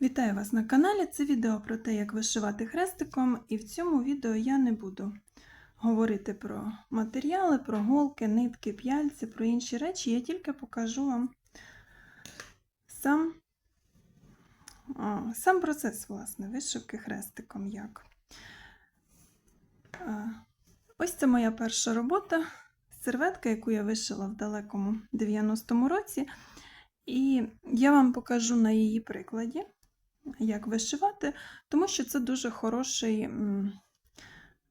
Вітаю вас на каналі. Це відео про те, як вишивати хрестиком, і в цьому відео я не буду говорити про матеріали, про голки, нитки, п'яльці, про інші речі. Я тільки покажу вам сам, сам процес, власне, вишивки хрестиком. Як. Ось це моя перша робота. Серветка, яку я вишила в далекому 90-му році. І я вам покажу на її прикладі, як вишивати, тому що це дуже хороший,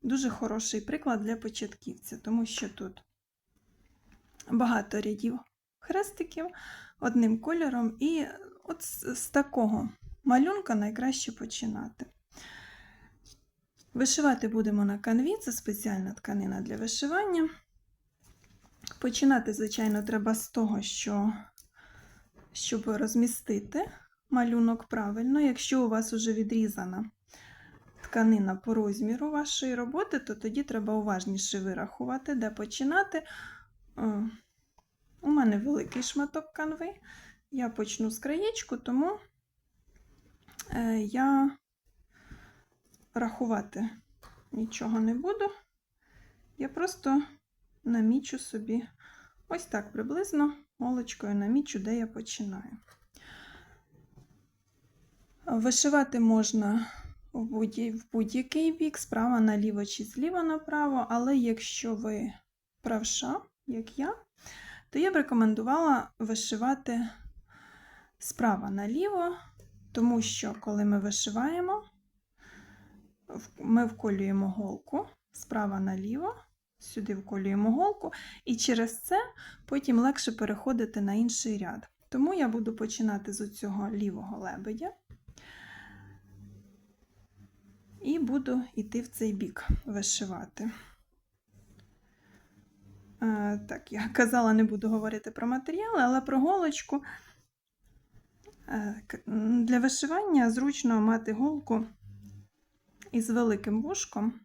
дуже хороший приклад для початківця, тому що тут багато рядів хрестиків одним кольором, і от з, такого малюнка найкраще починати. Вишивати будемо на канві, це спеціальна тканина для вишивання. Починати, звичайно, треба з того, що щоб розмістити малюнок правильно. Якщо у вас вже відрізана тканина по розміру вашої роботи, то тоді треба уважніше вирахувати, де починати. Е, У мене великий шматок канви. Я почну з краєчку, тому е, я рахувати нічого не буду. Я просто намічу собі ось так приблизно голочкою намічу, де я починаю. Вишивати можна в будь- в будь-який бік, справа наліво чи зліва направо, але якщо ви правша, як я, то я б рекомендувала вишивати справа наліво, тому що коли ми вишиваємо, ми вколюємо голку справа наліво, сюди вколюємо голку, і через це потім легше переходити на інший ряд. Тому я буду починати з цього лівого лебедя і буду йти в цей бік вишивати. Е, Так, я казала, не буду говорити про матеріали, але про голочку. Е, Для вишивання зручно мати голку із великим вушком.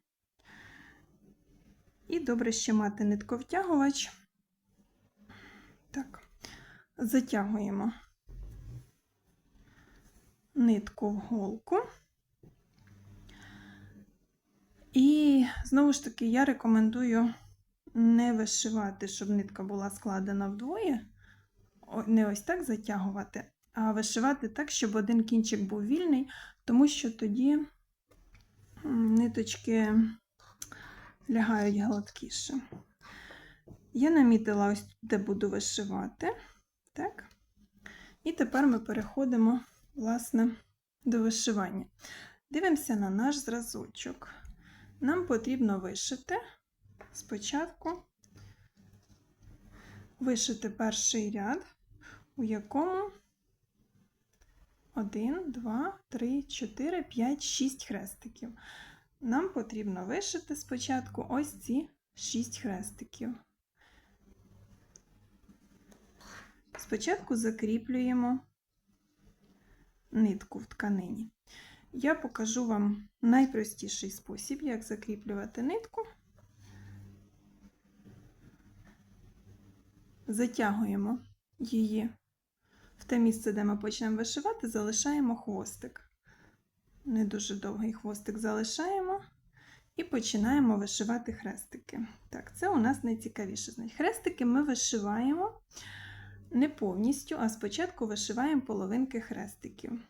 І добре ще мати нитковтягувач. Так, затягуємо нитку в голку. І знову ж таки, я рекомендую не вишивати, щоб нитка була складена вдвоє, не ось так затягувати, а вишивати так, щоб один кінчик був вільний, тому що тоді ниточки лягають гладкіше. Я намітила ось де буду вишивати. Так. І тепер ми переходимо, власне, до вишивання. Дивимося на наш зразочок. Нам потрібно вишити спочатку вишити перший ряд, у якому 1, 2, 3, 4, 5, 6 хрестиків. Нам потрібно вишити спочатку ось ці 6 хрестиків. Спочатку закріплюємо нитку в тканині. Я покажу вам найпростіший спосіб, як закріплювати нитку. Затягуємо її в те місце, де ми почнемо вишивати, залишаємо хвостик. Не дуже довгий хвостик залишаємо і починаємо вишивати хрестики. Так, це у нас найцікавіше. Хрестики ми вишиваємо не повністю, а спочатку вишиваємо половинки хрестиків.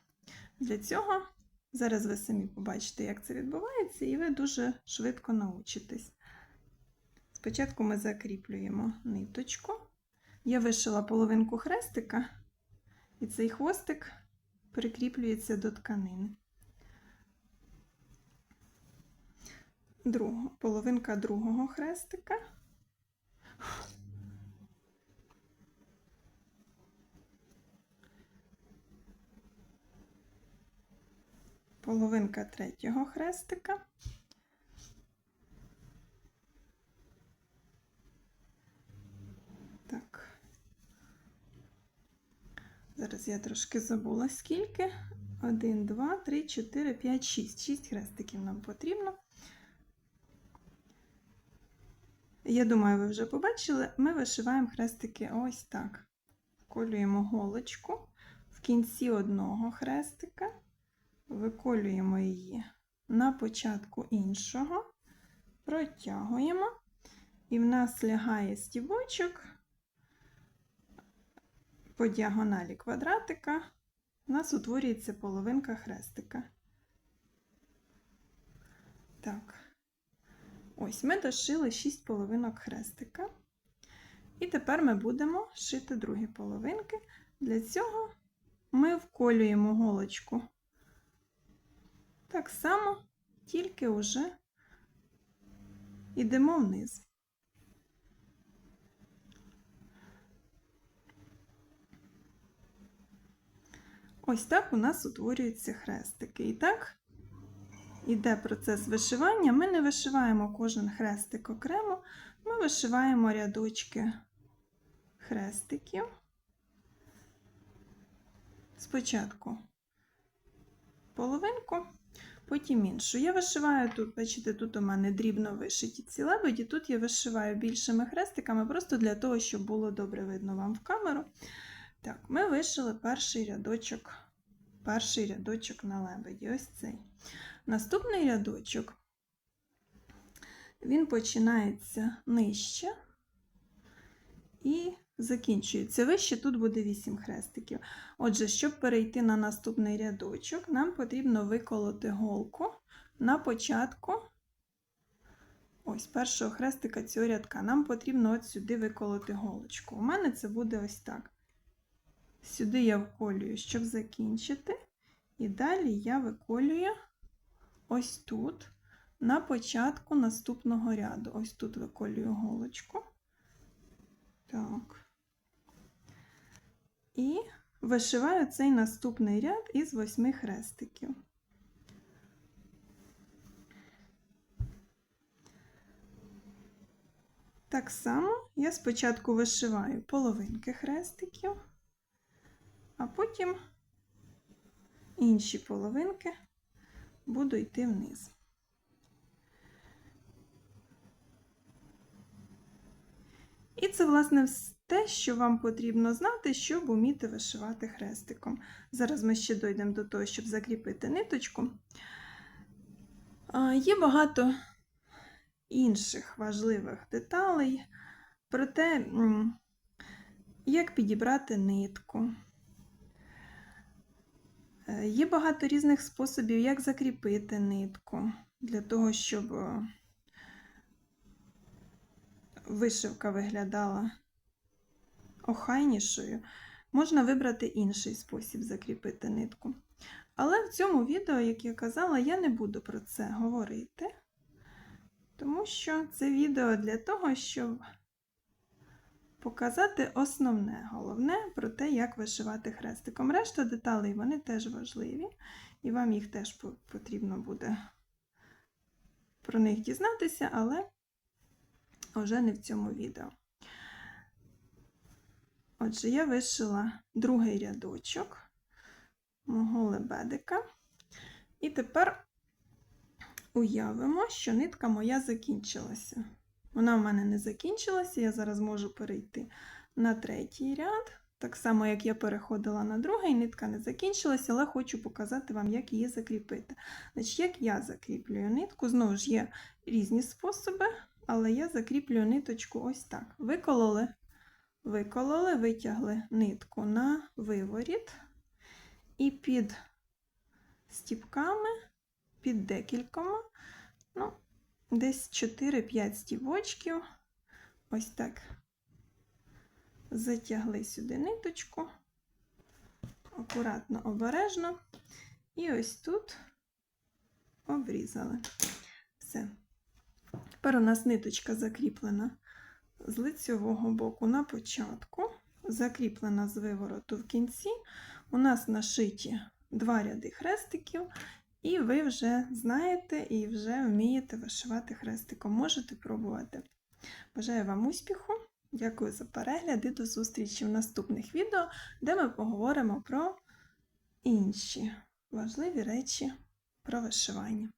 Для цього зараз ви самі побачите, як це відбувається, і ви дуже швидко научитесь. Спочатку ми закріплюємо ниточку. Я вишила половинку хрестика, і цей хвостик прикріплюється до тканини. Друго, половинка другого хрестика. Половинка третього хрестика. Так. Зараз я трошки забула скільки. 1, 2, 3, 4, 5, 6. 6 хрестиків нам потрібно. Я думаю, ви вже побачили, ми вишиваємо хрестики ось так. Вколюємо голочку в кінці одного хрестика, виколюємо її на початку іншого, протягуємо, і в нас лягає стібочок по діагоналі квадратика, у нас утворюється половинка хрестика. Так, ось ми дошили 6 половинок хрестика. І тепер ми будемо шити другі половинки. Для цього ми вколюємо голочку так само, тільки вже йдемо вниз. Ось так у нас утворюються хрестики. І так іде процес вишивання. Ми не вишиваємо кожен хрестик окремо, ми вишиваємо рядочки хрестиків. Спочатку половинку, потім іншу. Я вишиваю тут, бачите, тут у мене дрібно вишиті ці лебеді, тут я вишиваю більшими хрестиками, просто для того, щоб було добре видно вам в камеру. Так, ми вишили перший рядочок, перший рядочок на лебеді, ось цей. Наступний рядочок, він починається нижче і закінчується вище, тут буде 8 хрестиків. Отже, щоб перейти на наступний рядочок, нам потрібно виколоти голку на початку ось першого хрестика цього рядка. Нам потрібно от сюди виколоти голочку. У мене це буде ось так. Сюди я вколюю, щоб закінчити. І далі я виколюю ось тут, на початку наступного ряду. Ось тут виколюю голочку. Так. І вишиваю цей наступний ряд із восьми хрестиків. Так само я спочатку вишиваю половинки хрестиків, а потім інші половинки буду йти вниз. І це, власне, те, що вам потрібно знати, щоб уміти вишивати хрестиком. Зараз ми ще дійдемо до того, щоб закріпити ниточку. Є багато інших важливих деталей про те, як підібрати нитку. Е, є багато різних способів, як закріпити нитку для того, щоб е, вишивка виглядала охайнішою, можна вибрати інший спосіб закріпити нитку. Але в цьому відео, як я казала, я не буду про це говорити, тому що це відео для того, щоб показати основне, головне про те, як вишивати хрестиком. Решта деталей вони теж важливі, і вам їх теж потрібно буде про них дізнатися, але вже не в цьому відео. Отже, я вишила другий рядочок мого лебедика. І тепер уявимо, що нитка моя закінчилася. Вона в мене не закінчилася, я зараз можу перейти на третій ряд. Так само, як я переходила на другий, нитка не закінчилася, але хочу показати вам, як її закріпити. Значить, Як я закріплюю нитку, знову ж є різні способи, але я закріплюю ниточку ось так. Викололи викололи, витягли нитку на виворіт і під стіпками, під декількома, ну, десь 4-5 стівочків, ось так затягли сюди ниточку, акуратно, обережно, і ось тут обрізали. Все. Тепер у нас ниточка закріплена з лицьового боку на початку, закріплена з вивороту в кінці. У нас нашиті два ряди хрестиків, і ви вже знаєте і вже вмієте вишивати хрестиком. Можете пробувати. Бажаю вам успіху! Дякую за перегляд і до зустрічі в наступних відео, де ми поговоримо про інші важливі речі про вишивання.